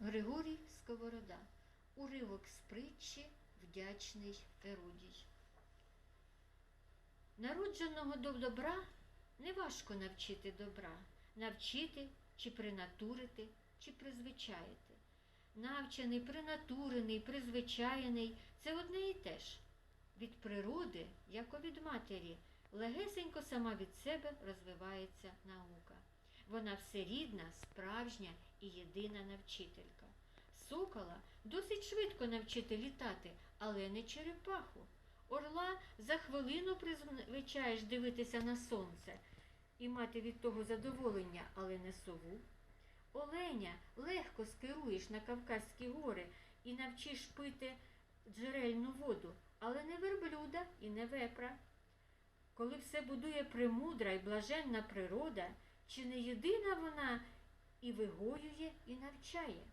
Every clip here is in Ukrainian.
Григорій Сковорода. Уривок з притчі Вдячний Ерудій. Народженого до добра неважко навчити добра, навчити чи принатурити, чи призвичаїти. Навчений, принатурений, призвичаєний це одне і те ж. Від природи, як від матері, легесенько сама від себе розвивається наука. Вона всерідна, справжня і єдина навчителька. Сокола досить швидко навчити літати, але не черепаху. Орла за хвилину призвичаєш дивитися на сонце і мати від того задоволення, але не сову. Оленя легко скеруєш на Кавказькі гори і навчиш пити джерельну воду, але не верблюда і не вепра. Коли все будує премудра і блаженна природа, чи не єдина вона і вигоює, і навчає?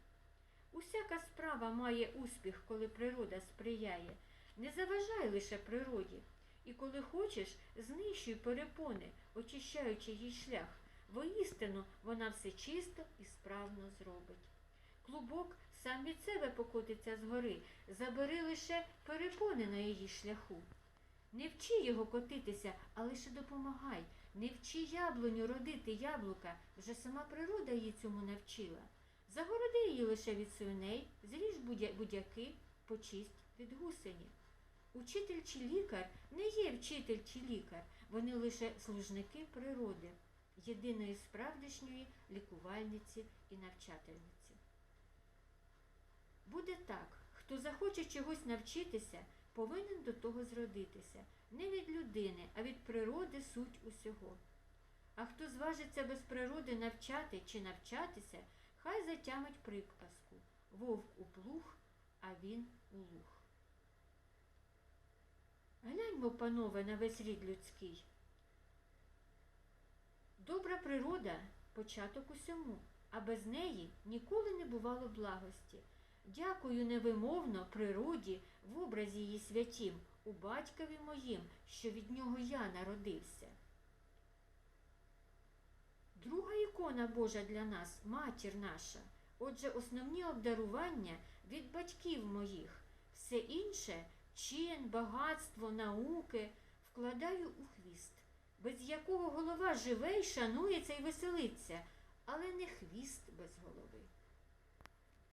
Усяка справа має успіх, коли природа сприяє. Не заважай лише природі. І коли хочеш, знищуй перепони, очищаючи їй шлях. Воістину вона все чисто і справно зробить. Клубок сам від себе покотиться згори, забери лише перепони на її шляху. Не вчи його котитися, а лише допомагай. Не вчи яблуню родити яблука, вже сама природа її цьому навчила. Загороди її лише від свиней, зріж будя- будяки, почисть від гусені. Учитель чи лікар не є вчитель чи лікар, вони лише служники природи, єдиної справдішньої лікувальниці і навчательниці. Буде так, хто захоче чогось навчитися, повинен до того зродитися, не від людини, а від природи суть усього. А хто зважиться без природи навчати чи навчатися, хай затямить приказку вовк у плуг, а він у луг. Гляньмо, панове, на весь рід людський. Добра природа початок усьому, а без неї ніколи не бувало благості. Дякую невимовно природі в образі її святім, у батькові моїм, що від нього я народився. Друга ікона Божа для нас матір наша. Отже, основні обдарування від батьків моїх. Все інше чин, багатство, науки вкладаю у хвіст, без якого голова живе й шанується і веселиться, але не хвіст без голови.